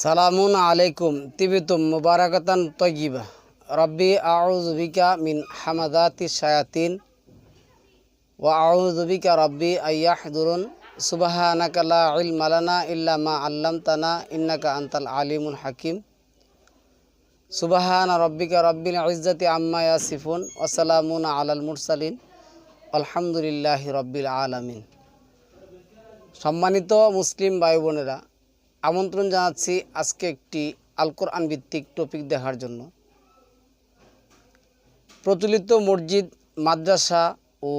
সালামুন আলাইকুম, তিবিতুম মুবারাকাতান তৈগিবা রব্বি আউযু বিকা মিন হামাদাতি শায়াতিন, ওয়া আউযু বিকা রব্বি আইয়াহদুরুন। সুবহানাকা লা ইলমা লানা ইল্লা মা আল্লামতানা, ইন্নাকা আনতাল আলিমুল হাকিম। সুবহানা রব্বিকা রব্বিল ইজ্জাতি আম্মা ইয়াসিফুন, ওয়া সালামুন আলাল মুরসালিন। আলহামদুলিল্লাহি রব্বিল আলামিন। সম্মানিত মুসলিম ভাই বোনেরা আমন্ত্রণ জানাচ্ছি আজকে একটি আল কোরআন ভিত্তিক টপিক দেখার জন্য। প্রচলিত মসজিদ, মাদ্রাসা ও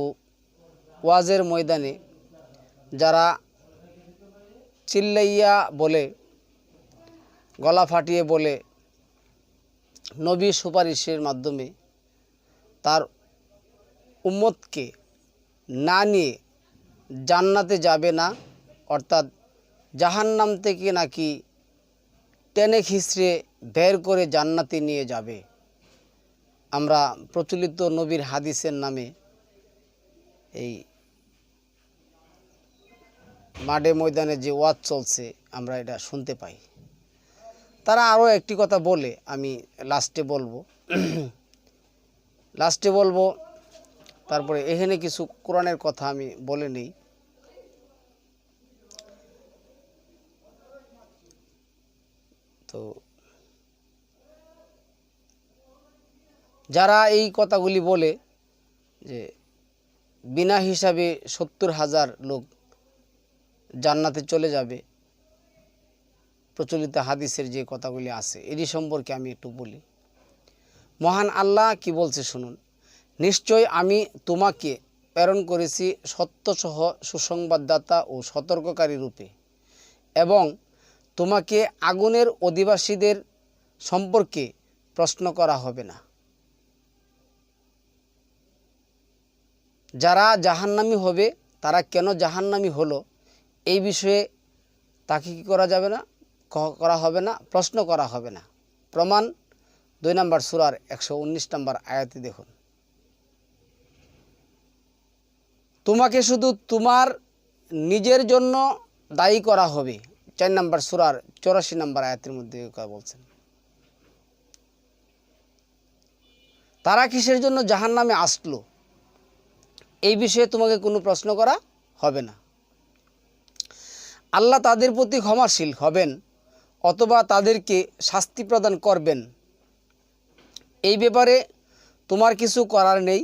ওয়াজের ময়দানে যারা চিল্লাইয়া বলে, গলা ফাটিয়ে বলে নবী সুপারিশের মাধ্যমে তার উম্মতকে না নিয়ে জান্নাতে যাবে না, অর্থাৎ জাহান্নাম থেকে নাকি টেনে খিসড়ে বের করে জান্নাতে নিয়ে যাবে। আমরা প্রচলিত নবীর হাদিসের নামে এই মাঠে ময়দানে যে ওয়াজ চলছে, আমরা এটা শুনতে পাই। তারা আরও একটি কথা বলে, আমি লাস্টে বলব। লাস্টে বলব, তারপরে এখানে কিছু কোরআনের কথা আমি বলে নেই। তো যারা এই কথাগুলি বলে যে বিনা হিসাবে সত্তর হাজার লোক জান্নাতে চলে যাবে, প্রচলিত হাদিসের যে কথাগুলি আছে এরই সম্পর্কে আমি একটু বলি। মহান আল্লাহ কি বলছে শুনুন, নিশ্চয় আমি তোমাকে প্রেরণ করেছি সত্যসহ সুসংবাদদাতা ও সতর্ককারী রূপে এবং তোমাকে আগুনের অধিবাসীদের সম্পর্কে প্রশ্ন করা হবে না। যারা জাহান্নামি হবে, তারা কেন জাহান্নামি হলো? এই বিষয়ে তাকে কি করা যাবে না? করা হবে না, প্রশ্ন করা হবে না। প্রমাণ দুই নম্বর সুরার একশো উনিশ নম্বর আয়াতি দেখুন। তোমাকে শুধু তোমার নিজের জন্য দায়ী করা হবে চার নম্বর সুরার চৌরাশি নম্বর আয়াতের মধ্যে কথা বলছেন। তারা কিসের জন্য জাহান নামে আসলো? এই বিষয়ে তোমাকে কোনো প্রশ্ন করা হবে না। আল্লাহ তাদের প্রতি ক্ষমাশীল হবেন অথবা তাদেরকে শাস্তি প্রদান করবেন। এই ব্যাপারে তোমার কিছু করার নেই,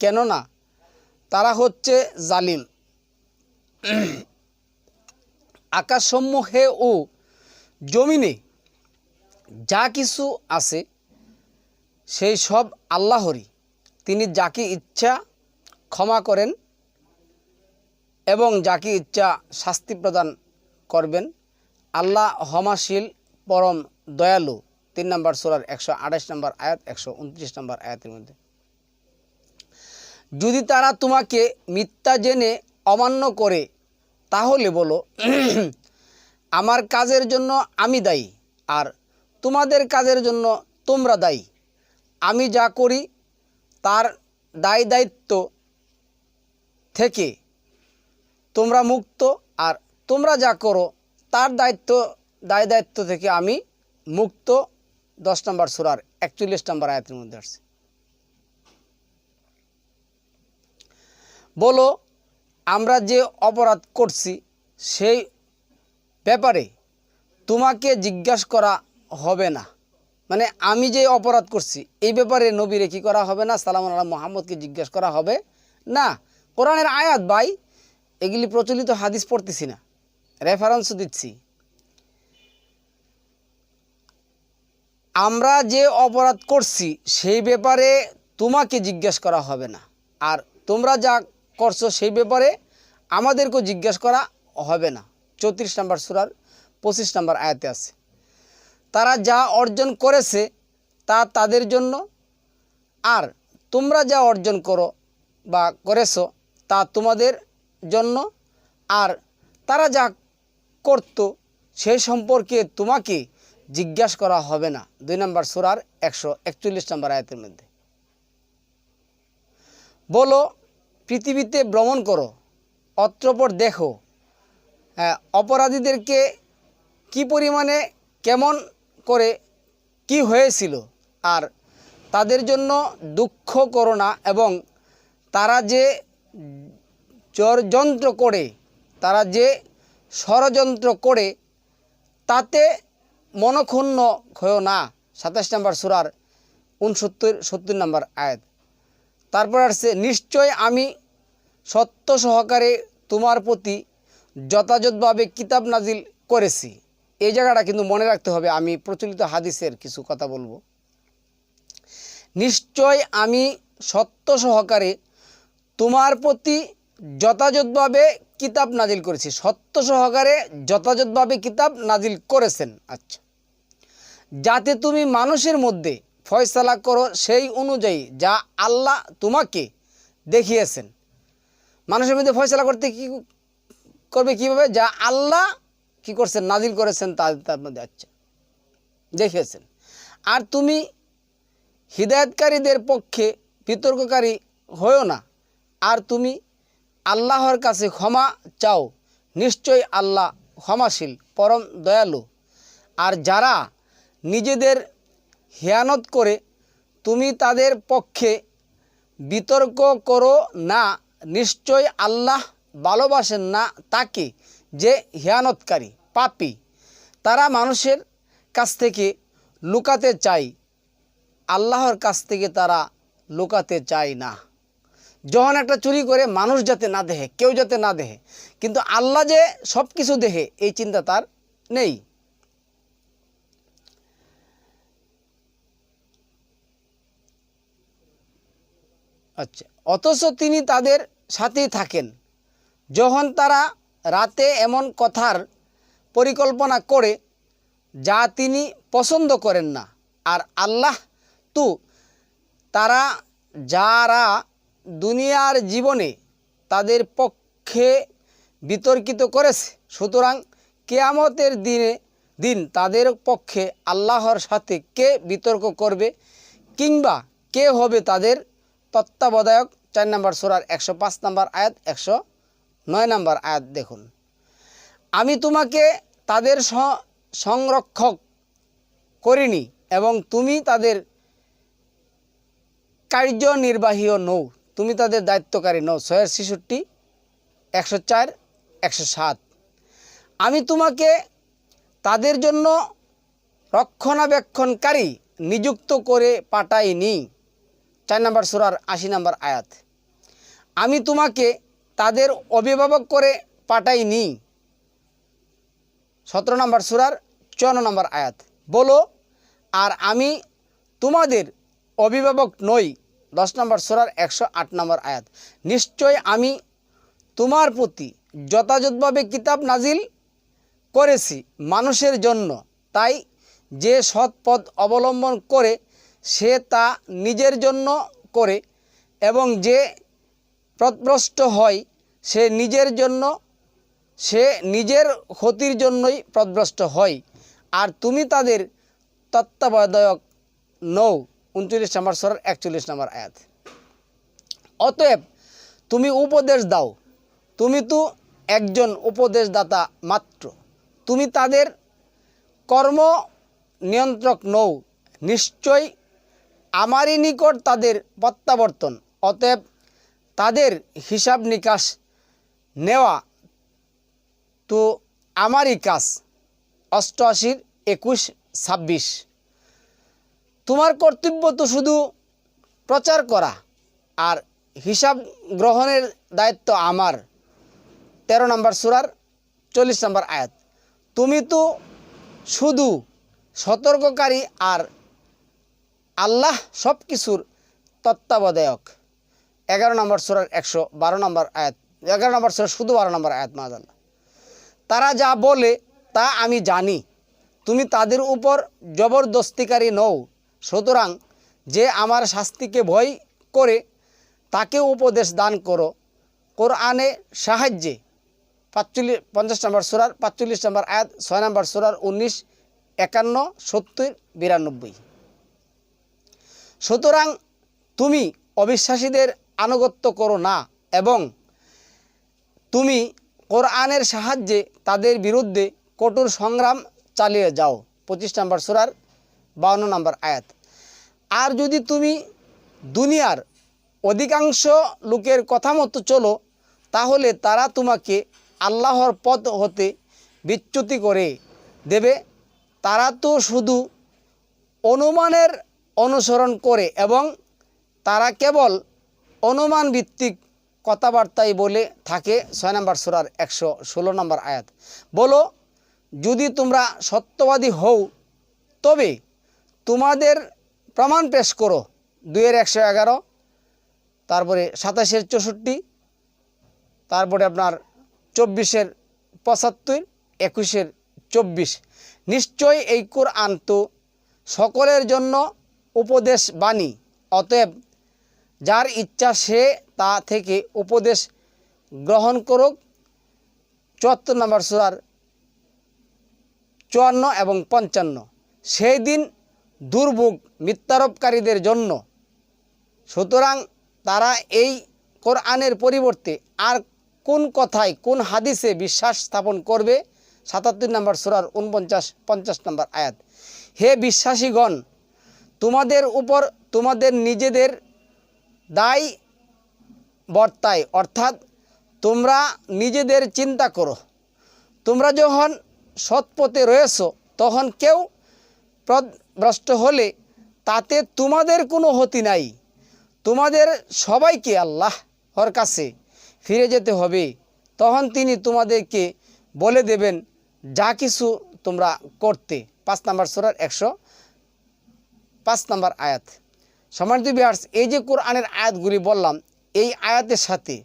কেননা তারা হচ্ছে জালিম। আকাশসমূহে ও জমিনে যা কিছু আছে, সেই সব আল্লাহরই। তিনি যাকে ইচ্ছা ক্ষমা করেন এবং যাকে ইচ্ছা শাস্তি প্রদান করবেন। আল্লাহ হমাশীল পরম দয়ালু। তিন নম্বর সোলার একশো আঠাশ নম্বর আয়াত, একশো উনত্রিশ নম্বর আয়াতের মধ্যে। যদি তারা তোমাকে মিথ্যা জেনে অমান্য করে তাহলে বলো, আমার কাজের জন্য আমি দায়ী আর তোমাদের কাজের জন্য তোমরা দায়ী। আমি যা করি তার দায় দায়িত্ব থেকে তোমরা মুক্ত আর তোমরা যা করো তার দায়িত্ব, দায় দায়িত্ব থেকে আমি মুক্ত। দশ নম্বর সুরার একচল্লিশ নম্বর আয়াতের মধ্যে আসছে। বলো আমরা যে অপরাধ করছি, সেই ব্যাপারে তোমাকে জিজ্ঞাসা করা হবে না। মানে আমি যে অপরাধ করছি, এই ব্যাপারে নবীরে কি করা হবে না, সালাম আল্লাহ মোহাম্মদকে জিজ্ঞাসা করা হবে না? কোরআনের আয়াত ভাই, এগুলি প্রচলিত হাদিস পড়তেছি না রেফারেন্সও দিচ্ছি। আমরা যে অপরাধ করছি, সেই ব্যাপারে তোমাকে জিজ্ঞেস করা হবে না। আর তোমরা যা করছ সেই ব্যাপারে আমাদেরকেও জিজ্ঞেস করা হবে না। চৌত্রিশ নম্বর সুরার পঁচিশ নম্বর আয়াতে আছে। তারা যা অর্জন করেছে তা তাদের জন্য, আর তোমরা যা অর্জন করো বা করেছ তা তোমাদের জন্য, আর তারা যা করত সেই সম্পর্কে তোমাকে জিজ্ঞাসা করা হবে না। দুই নম্বর সুরার একশো একচল্লিশ নম্বর আয়াতের মধ্যে। বলো পৃথিবীতে ভ্রমণ করো, অত্রপর দেখো অপরাধীদেরকে কি পরিমাণে, কেমন করে, কি হয়েছিল, আর তাদের জন্য দুঃখ করো না এবং তারা যে ষড়যন্ত্র করে, তারা যে ষড়যন্ত্র করে, তাতে মনক্ষুণ্ণ হয়েও না। সাতাশ নম্বর সুরার উনসত্তর, সত্তর নম্বর আয়াত। তারপর আসছে, নিশ্চয় আমি সত্য সহকারে তোমার প্রতি যথাযথভাবে কিতাব নাজিল করেছি। এই জায়গাটা কিন্তু মনে রাখতে হবে, আমি প্রচলিত হাদিসের কিছু কথা বলব। নিশ্চয় আমি সত্য সহকারে তোমার প্রতি যথাযথভাবে কিতাব নাজিল করেছি। সত্য সহকারে যথাযথভাবে কিতাব নাজিল করেছেন। আচ্ছা। যাতে তুমি মানুষের মধ্যে ফয়সালা করো সেই অনুযায়ী যা আল্লাহ তোমাকে দেখিয়েছেন। মানুষের মধ্যে ফয়সালা করতে কি করবে কীভাবে? যা আল্লাহ কি করছেন, নাজিল করেছেন তা তার মধ্যে আচ্ছা দেখিয়েছেন। আর তুমি হিদায়তকারীদের পক্ষে বিতর্ককারী হয়েও না। আর তুমি আল্লাহর কাছে ক্ষমা চাও নিশ্চয় আল্লাহ ক্ষমাশীল, পরম দয়ালু। আর যারা নিজেদের হেয়ানত করে তুমি তাদের পক্ষে বিতর্ক করো না নিশ্চয় আল্লাহ ভালোবাসেন না তাকে যে হিয়ানতকারী, পাপী। তারা মানুষের কাছ থেকে লুকাতে চায়, আল্লাহর কাছ থেকে তারা লুকাতে চায় না। যখন একটা চুরি করে মানুষ যাতে না দেখে কেউ যাতে না দেখে কিন্তু আল্লাহ যে সব কিছু দেখে এই চিন্তা তার নেই। আচ্ছা অথচ তিনি তাদের সাথেই থাকেন। যখন তারা রাতে এমন কথার পরিকল্পনা করে যা তিনি পছন্দ করেন না, আর আল্লাহ তু তারা যারা দুনিয়ার জীবনে তাদের পক্ষে বিতর্কিত করেছে, সুতরাং কেয়ামতের দিনে দিন তাদের পক্ষে আল্লাহর সাথে কে বিতর্ক করবে কিংবা কে হবে তাদের তত্ত্বাবধায়ক চার নম্বর সোরার একশো পাঁচ নম্বর আয়াত, একশো নয় নম্বর আয়াত দেখুন। আমি তোমাকে তাদের সংরক্ষক করিনি এবং তুমি তাদের কার্যনির্বাহীও নৌ তুমি তাদের দায়িত্বকারী নও। ছয়ের ছেষট্টি, একশো চার, একশো সাত। আমি তোমাকে তাদের জন্য রক্ষণাবেক্ষণকারী নিযুক্ত করে পাঠাইনি। চার নম্বর সুরার আশি নম্বর আয়াত। আমি তোমাকে তাদের অভিভাবক করে পাঠাইনি। সতেরো নম্বর সুরার চুয়ান্ন নম্বর আয়াত। বলো, আর আমি তোমাদের অভিভাবক নই। দশ নম্বর সুরার একশো আট নম্বর আয়াত। নিশ্চয় আমি তোমার প্রতি যথাযথভাবে কিতাব নাজিল করেছি মানুষের জন্য। তাই যে সৎ পথ অবলম্বন করে সে তা নিজের জন্য করে এবং যে প্রভ্রষ্ট হয়, সে নিজের জন্য, সে নিজের ক্ষতির জন্যই প্রভ্রষ্ট হয়। আর তুমি তাদের তত্ত্বাবধায়ক নৌ উনচল্লিশ নম্বর সরার একচল্লিশ নম্বর আয়াত। অতএব তুমি উপদেশ দাও। তুমি তো একজন উপদেশদাতা মাত্র। তুমি তাদের কর্ম নিয়ন্ত্রক নৌ নিশ্চয় আমারই নিকট তাদের প্রত্যাবর্তন, অতএব তাদের হিসাব নিকাশ নেওয়া তো আমারই কাজ। অষ্টআশির একুশ ছাব্বিশ। তোমার কর্তব্য তো শুধু প্রচার করা, আর হিসাব গ্রহণের দায়িত্ব আমার। তেরো নম্বর সুরার চল্লিশ নম্বর আয়াত। তুমি তো শুধু সতর্ককারী আর আল্লাহ সব কিছুর তত্ত্বাবধায়ক। এগারো নম্বর সুরার একশো বারো নম্বর আয়াত, এগারো নম্বর সুরার শুধু বারো নম্বর আয়াত, মাজাল্লাহ। তারা যা বলে, তা আমি জানি। তুমি তাদের উপর জবরদস্তিকারী নও। সুতরাং যে আমার শাস্তিকে ভয় করে, তাকে উপদেশ দান করো। কোরআনে সাহায্যে। পাঁচচল্লিশ, পঞ্চাশ নম্বর সুরার পাঁচচল্লিশ নম্বর আয়াত, ছয় নম্বর সুরার উনিশ, একান্ন, সত্তর, বিরানব্বই। সুতরাং তুমি অবিশ্বাসীদের আনুগত্য করো না এবং তুমি কোরআনের সাহায্যে তাদের বিরুদ্ধে কঠোর সংগ্রাম চালিয়ে যাও। পঁচিশ নম্বর সুরার বাউন্ন নম্বর আয়াত। আর যদি তুমি দুনিয়ার অধিকাংশ লোকের কথা মতো চলো, তাহলে তারা তোমাকে আল্লাহর পথ হতে বিচ্যুতি করে দেবে। তারা তো শুধু অনুমানের অনুসরণ করে এবং তারা কেবল অনুমান ভিত্তিক কথাবার্তাই বলে থাকে। ছয় নম্বর সুরার একশো ষোলো নম্বর আয়াত। বলো, যদি তোমরা সত্যবাদী হও, তবে তোমাদের প্রমাণ পেশ করো। দুইয়ের একশো এগারো, তারপরে সাতাশের চৌষট্টি, তারপরে আপনার চব্বিশের পঁচাত্তর, একুশের চব্বিশ। নিশ্চয় এই কোরআন তো সকলের জন্য উপদেশ বাণী। অতএব যার ইচ্ছা সে তা থেকে উপদেশ গ্রহণ করুক। চুয়াত্তর নম্বর সুরার চুয়ান্ন এবং পঞ্চান্ন। সেই দিন দুর্ভোগ মিথ্যারোপকারীদের জন্য। সুতরাং তারা এই কোরআনের পরিবর্তে আর কোন কথায়, কোন হাদিসে বিশ্বাস স্থাপন করবে? সাতাত্তর নম্বর সুরার উনপঞ্চাশ পঞ্চাশ নম্বর আয়াত। হে বিশ্বাসীগণ তোমাদের উপর তোমাদের নিজেদের দায় বর্তায়। অর্থাৎ তোমরা নিজেদের চিন্তা করো। তোমরা যখন সৎপথে রয়েছো, তখন কেউ ভ্রষ্ট হলে তাতে তোমাদের কোনো ক্ষতি নাই। তোমাদের সবাইকে আল্লাহর কাছে ফিরে যেতে হবে। তখন তিনি তোমাদেরকে বলে দেবেন, যা কিছু তোমরা করতে। পাঁচ নাম্বার সোরার একশো পাঁচ নম্বর আয়াত। সমানিত বিহার্স এই যে কোরআনের আয়াতগুলি বললাম, এই আয়াতের সাথে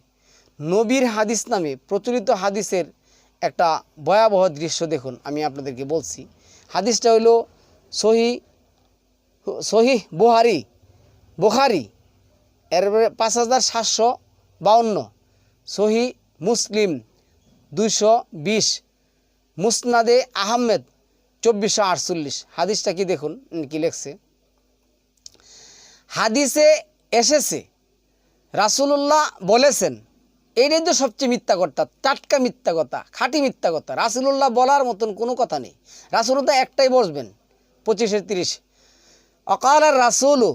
নবীর হাদিস নামে প্রচলিত হাদিসের একটা ভয়াবহ দৃশ্য দেখুন, আমি আপনাদেরকে বলছি। হাদিসটা হইল সহি সহি বুহারি, বুখারি এরপরে পাঁচ হাজার সাতশো বাউন্ন, সহি মুসলিম দুইশো বিশ, মুসনাদে আহমেদ চব্বিশশো আটচল্লিশ। হাদিসটা কি দেখুন, কি লেখছে? হাদিসে এসেছে, রাসুলুল্লাহ বলেছেন এইটাই তো সবচেয়ে মিথ্যা কথা, টাটকা মিথ্যা কথা, খাঁটি মিথ্যা কথা, রাসুলুল্লাহ বলার মতন কোনো কথা নেই। রাসুলুল্লাহ একটাই বসবেন পঁচিশের তিরিশ। অকাল আর রাসুলু,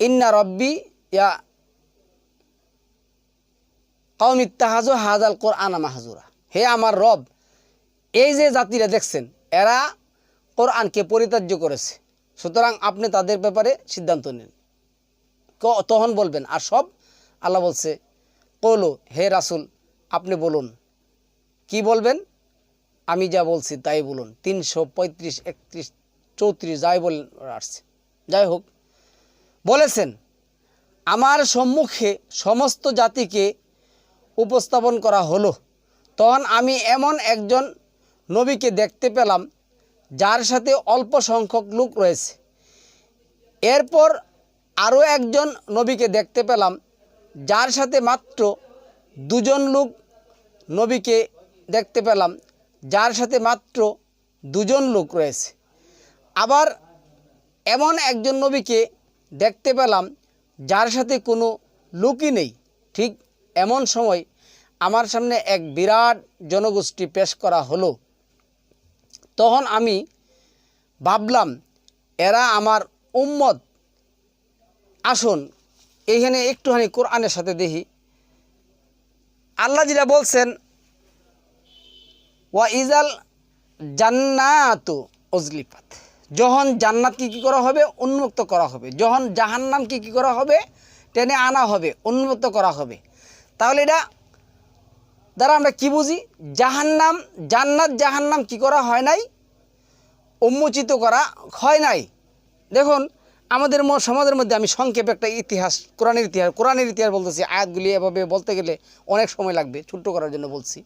ইন্না রব্বি, ইয়া কৌম ইত্তাহাজু হাজাল কোরআন মাহাজুরা। হে আমার রব, এই যে জাতিরা দেখছেন, এরা কোরআনকে পরিত্যাজ্য করেছে। সুতরাং আপনি তাদের ব্যাপারে সিদ্ধান্ত নিন। তখন বলবেন, আর সব? আল্লাহ বলছে, কলো, হে রাসুল, আপনি বলুন। কি বলবেন? আমি যা বলছি তাই বলুন। তিনশো পঁয়ত্রিশ, একত্রিশ, চৌত্রিশ, যাই বলেন আসছে। যাই হোক, বলেছেন, আমার সম্মুখে সমস্ত জাতিকে উপস্থাপন করা হলো। তখন আমি এমন একজন নবীকে দেখতে পেলাম যার সাথে অল্প সংখ্যক লোক রয়েছে। এরপর আরও একজন নবীকে দেখতে পেলাম, যার সাথে মাত্র দুজন লোক নবীকে দেখতে পেলাম, যার সাথে মাত্র দুজন লোক রয়েছে। আবার এমন একজন নবীকে দেখতে পেলাম, যার সাথে কোনো লোকই নেই। ঠিক এমন সময় আমার সামনে এক বিরাট জনগোষ্ঠী পেশ করা হলো। তখন আমি ভাবলাম, এরা আমার উম্মত। আসুন এইখানে একটুখানি কোরআনের সাথে দেখি। আল্লাহ যেটা বলছেন, ওয়া ইজাল জান্নাতু অজলিফাত যখন জান্নাত কি কী করা হবে? উন্মুক্ত করা হবে। যখন জাহান্নাম কি কী করা হবে? টেনে আনা হবে, উন্মুক্ত করা হবে। তাহলে এটা দ্বারা আমরা কি বুঝি? জাহান্নাম, জান্নাত, জাহান্নাম কি করা হয় নাই? উন্মোচিত করা হয় নাই। দেখুন, আমাদের সমাজের মধ্যে আমি সংক্ষেপে একটা ইতিহাস, কোরআনের ইতিহাস কোরআনের ইতিহাস বলতেছি। আয়াতগুলি এভাবে বলতে গেলে অনেক সময় লাগবে, ছোট্ট করার জন্য বলছি।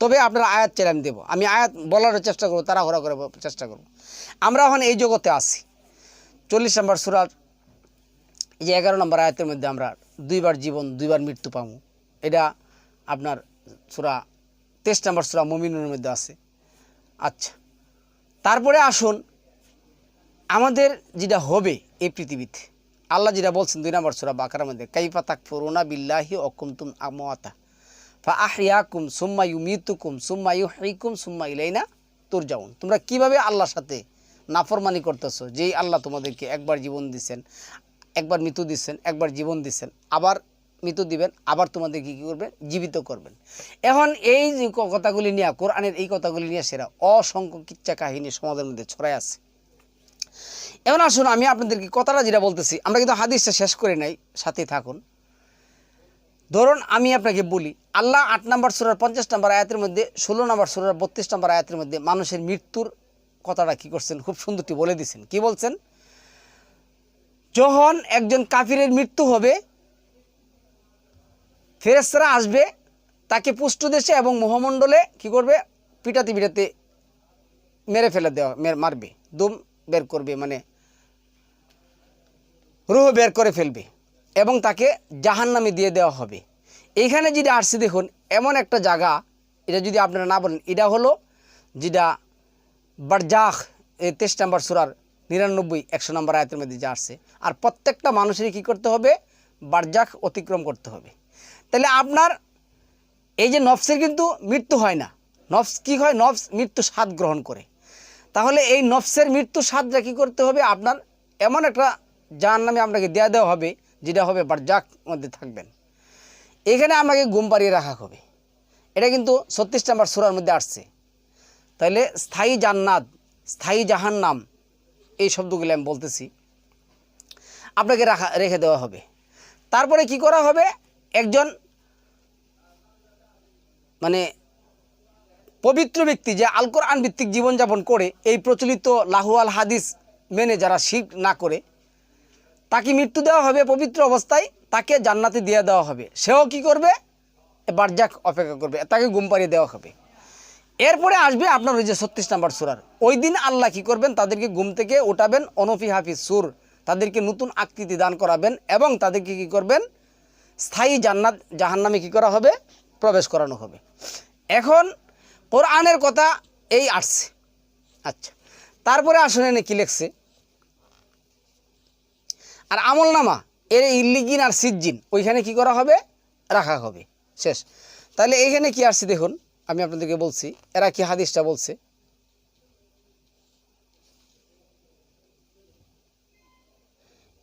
তবে আপনারা আয়াত আমি দেবো। আমি আয়াত বলার চেষ্টা করব ঘোরা করে চেষ্টা করব। আমরা এখন এই জগতে আসি চল্লিশ নম্বর সুরার এই যে এগারো নম্বর আয়াতের মধ্যে আমরা দুইবার জীবন, দুইবার মৃত্যু পাবো এটা আপনার সুরা, তেইশ নম্বর সুরা মমিনের মধ্যে আছে। আচ্ছা তারপরে আসুন আমাদের যেটা হবে এই পৃথিবীতে। আল্লাহ যেটা বলছেন দুই নম্বর সুরা বাকার মধ্যে, কাইফা তাক ফরুনা বিল্লাহি অকুমতুম আমওয়াতা, ফা আহিয়াকুম সুম্মা ইউমিতুকুম, সুম্মা ইউহিকুম সুম্মা ইলাইনা তোর যাউন তোমরা কীভাবে আল্লাহর সাথে নাফরমানি করতেছো? যেই আল্লাহ তোমাদেরকে একবার জীবন দিচ্ছেন একবার মৃত্যু দিচ্ছেন একবার জীবন দিচ্ছেন আবার মৃত্যু দিবেন, আবার তোমাদের কী করবেন? জীবিত করবেন। এখন এই যে কথাগুলি নিয়ে, কোরআনের এই কথাগুলি নিয়ে সেরা অসংখ্য কিচ্ছা কাহিনী সমাজের মধ্যে ছড়ায় আছে। এখন আসুন, আমি আপনাদেরকে কথাটা যেটা বলতেছি, আমরা কিন্তু হাদিসটা শেষ করে নাই সাথে থাকুন। ধরুন, আমি আপনাকে বলি, আল্লাহ আট নম্বর সুরার পঞ্চাশ নম্বর আয়াতের মধ্যে, ষোলো নম্বর সুরার বত্রিশ নম্বর আয়াতের মধ্যে মানুষের মৃত্যুর কথাটা কি করছেন? খুব সুন্দরটি বলে দিছেন। কি বলছেন? যখন একজন কাফিরের মৃত্যু হবে ফেরেস্তারা আসবে, তাকে পুষ্ট দেশে এবং মোহমণ্ডলে কি করবে? পিটাতে পিটাতে মেরে ফেলে দেওয়া, মেরে- মারবে, দুম বের করবে মানে রুহ বের করে ফেলবে এবং তাকে জাহান্নামে দিয়ে দেওয়া হবে। এইখানে যদি আসছে দেখুন, এমন একটা জায়গা, এটা যদি আপনারা না বলেন, এটা হলো যেটা বারজাখ এই তেইশ নম্বর সুরার নিরানব্বই, একশো নম্বর আয়তের মধ্যে যা আসছে। আর প্রত্যেকটা মানুষেরই কী করতে হবে? বারজাখ অতিক্রম করতে হবে। তাহলে আপনার এই যে নফসের কিন্তু মৃত্যু হয় না। নফস কি হয়? নফস মৃত্যু স্বাদ গ্রহণ করে। তাহলে এই নফসের মৃত্যু স্বাদটা কী করতে হবে? আপনার এমন একটা যার নামে আপনাকে দেওয়া দেওয়া হবে, যেটা হবে বারজাক মধ্যে থাকবেন। এখানে আমাকে ঘুম পাড়িয়ে রাখা হবে। এটা কিন্তু ছত্রিশ নম্বর সুরার মধ্যে আসছে। তাহলে স্থায়ী জান্নাত, স্থায়ী জাহান্নাম, এই শব্দগুলি আমি বলতেছি। আপনাকে রাখা, রেখে দেওয়া হবে। তারপরে কি করা হবে? একজন মানে পবিত্র ব্যক্তি যে আল কোরআন ভিত্তিক জীবনযাপন করে, এই প্রচলিত লাহুয়াল হাদিস মেনে যারা শিখ না করে, তাকে মৃত্যু দেওয়া হবে পবিত্র অবস্থায়, তাকে জান্নাতে দিয়ে দেওয়া হবে। সেও কি করবে? বারজাক অপেক্ষা করবে, তাকে গুম পাড়িয়ে দেওয়া হবে। এরপরে আসবে আপনার ওই যে ছত্রিশ নাম্বার সুরার। ওই দিন আল্লাহ কি করবেন? তাদেরকে ঘুম থেকে ওঠাবেন অনফি হাফিজ সুর। তাদেরকে নতুন আকৃতি দান করাবেন এবং তাদেরকে কি করবেন? স্থায়ী জান্নাত, জাহান্নামে কী করা হবে? প্রবেশ করানো হবে। এখন কোরআনের কথা এই আসছে। আচ্ছা তারপরে আসলে এনে কী লেখছে? আর আমল নামা, এর ইল্লিগিন আর সিজ্জিন, ওইখানে কি করা হবে? রাখা হবে। শেষ। তাহলে এইখানে কি আসছে দেখুন, আমি আপনাদেরকে বলছি, এরা কি হাদিসটা বলছে?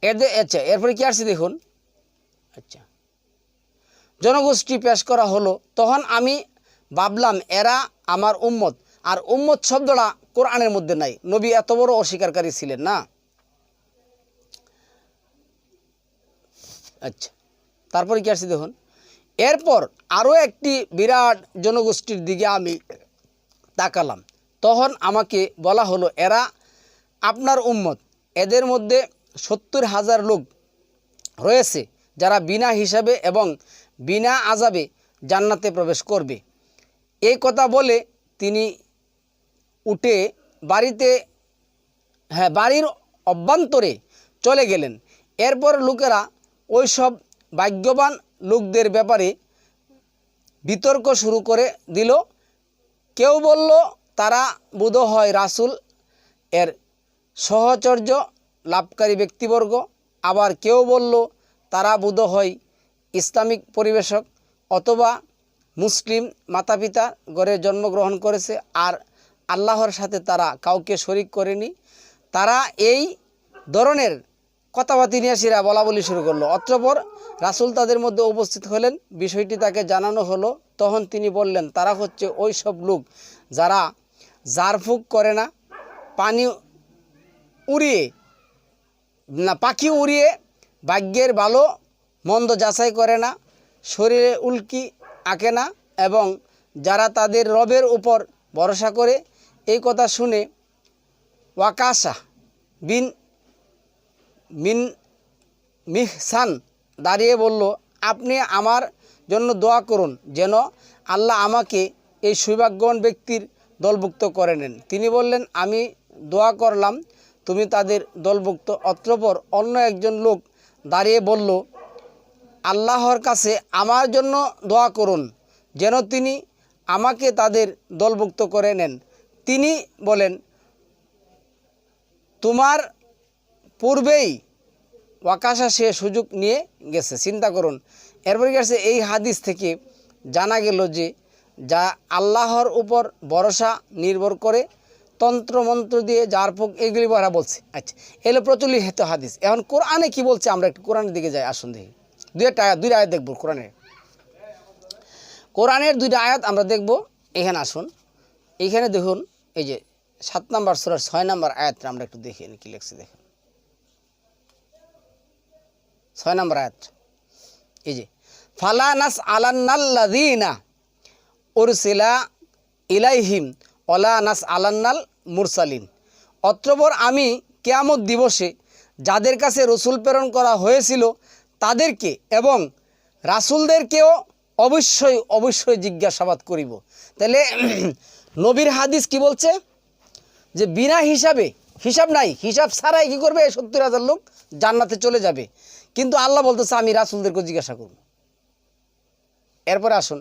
এদের আচ্ছা এরপরে কি আসছে দেখুন? আচ্ছা জনগোষ্ঠী পেশ করা হলো, তখন আমি ভাবলাম, এরা আমার উম্মত। আর উম্মত শব্দটা কোরআনের মধ্যে নাই। নবী এত বড় অস্বীকারী ছিলেন না। আচ্ছা তারপরে কি আসছে দেখুন? এরপর আরও একটি বিরাট জনগোষ্ঠীর দিকে আমি তাকালাম। তখন আমাকে বলা হলো, এরা আপনার উম্মত। এদের মধ্যে সত্তর হাজার লোক রয়েছে, যারা বিনা হিসাবে এবং বিনা আজাবে জান্নাতে প্রবেশ করবে। এই কথা বলে তিনি উঠে বাড়িতে হ্যাঁ বাড়ির অভ্যন্তরে চলে গেলেন। এরপর লোকেরা ওই সব ভাগ্যবান লোকদের ব্যাপারে বিতর্ক শুরু করে দিল। কেউ বলল, তারা বোধ হয় রাসুল, এর সহচর্য লাভকারী ব্যক্তিবর্গ। আবার কেউ বলল, তারা বোধ হয় ইসলামিক পরিবেশক অথবা মুসলিম মাতা পিতা গড়ে জন্মগ্রহণ করেছে আর আল্লাহর সাথে তারা কাউকে শরিক করেনি, তারা এই ধরনের কথাবার্তি নিয়ে সেরা বলা বলি শুরু করল। অত্রপর রাসুল তাদের মধ্যে উপস্থিত হলেন, বিষয়টি তাকে জানানো হলো। তখন তিনি বললেন, তারা হচ্ছে ওই সব লোক যারা জারফুক করে না, পানি উড়িয়ে, না, পাখি উড়িয়ে, ভাগ্যের ভালো মন্দ যাচাই করে না, শরীরে উল্কি আঁকে না এবং যারা তাদের রবের উপর ভরসা করে, এই কথা শুনে ওয়াকাশা বিন মিন মিহসান দাঁড়িয়ে বলল, আপনি আমার জন্য দোয়া করুন যেন আল্লাহ আমাকে এই সৌভাগ্যবান ব্যক্তির দলভুক্ত করে নেন। তিনি বললেন, আমি দোয়া করলাম, তুমি তাদের দলভুক্ত অত্রপর অন্য একজন লোক দাঁড়িয়ে বলল আল্লাহর কাছে আমার জন্য দোয়া করুন, যেন তিনি আমাকে তাদের দলভুক্ত করে নেন। তিনি বলেন, তোমার পূর্বেই ওয়াকাশা সে সুযোগ নিয়ে গেছে। চিন্তা করুন। এরপরে গেছে এই হাদিস থেকে জানা গেল যে, যা আল্লাহর উপর ভরসা নির্ভর করে তন্ত্রমন্ত্র দিয়ে যার পোক এগুলি বলা বলছে। আচ্ছা এলো প্রচলিত হাদিস। এখন কোরআনে কি বলছে? আমরা একটু কোরআনের দিকে যাই, আসুন দেখি। দুই একটা আয়াত দুইটা আয়াত দেখব কোরআনের কোরআনের দুইটা আয়াত আমরা দেখব। এখানে আসুন। এখানে দেখুন, এই যে সাত নাম্বার সুরার ছয় নাম্বার আয়াতটা আমরা একটু দেখি কি লেখছে দেখুন। ছয় নাম্বার আয়াত। এই যে ফালানাস আলান্নাল্লাদিনা উরসিলা ইলাইহিম ওলা নাস আলান্নাল মুরসালিন। অত্রপর আমি কেয়ামত দিবসে যাদের কাছে রসুল প্রেরণ করা হয়েছিল তাদেরকে এবং রাসুলদেরকেও অবশ্যই অবশ্যই জিজ্ঞাসাবাদ করিব। তাহলে নবীর হাদিস কি বলছে? যে বিনা হিসাবে, হিসাব নাই, হিসাব ছাড়াই কি করবে? সত্তর হাজার লোক জান্নাতে চলে যাবে। কিন্তু আল্লাহ বলতেছে, আমি রাসুলদেরকে জিজ্ঞাসা করব। এরপরে আসুন,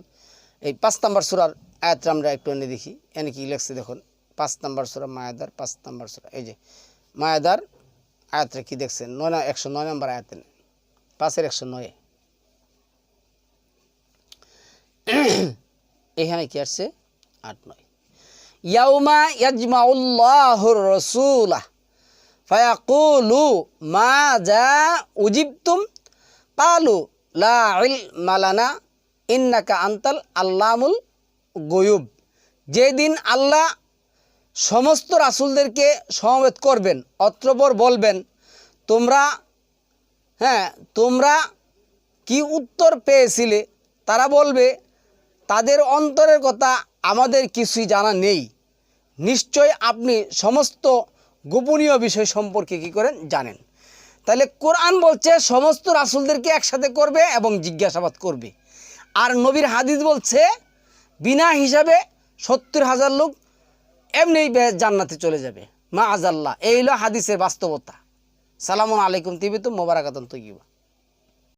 এই পাঁচ নাম্বার সুরার আয়াতটা আমরা একটু এনে দেখি। এনে কি লেখছে দেখুন, পাঁচ নাম্বার সুরা মায়াদার, পাঁচ নাম্বার সুরা, এই যে মায়াদার আয়াতটা কি দেখছেন? নয় একশো নয় নম্বর আয়াত পাঁচের একশো নয়। এখানে কি আসছে? আট নয়। ইয়াউমা ইয়াজমাউল্লাহুর ফায়াকুলু মা যা উজিবতুম ইলমা ইন্নাকা আন্তাল আল্লামুল গয়ুব। যেদিন আল্লাহ সমস্ত রাসূলদেরকে সমবেত করবেন, অত্রপর বলবেন, তোমরা হ্যাঁ তোমরা কি উত্তর পেয়েছিলে? তারা বলবে, তাদের অন্তরের কথা আমাদের কিছুই জানা নেই। নিশ্চয় আপনি সমস্ত গোপনীয় বিষয় সম্পর্কে কি করেন? জানেন। তাহলে কোরআন বলছে, সমস্ত রাসুলদেরকে একসাথে করবে এবং জিজ্ঞাসাবাদ করবে। আর নবীর হাদিস বলছে, বিনা হিসাবে সত্তর হাজার লোক এমনি জান্নাতে চলে যাবে। মা আজাল্লাহ। এই হলো হাদিসের বাস্তবতা। সালামুন আলাইকুম টিভি তো মোবারকাতন তৈবা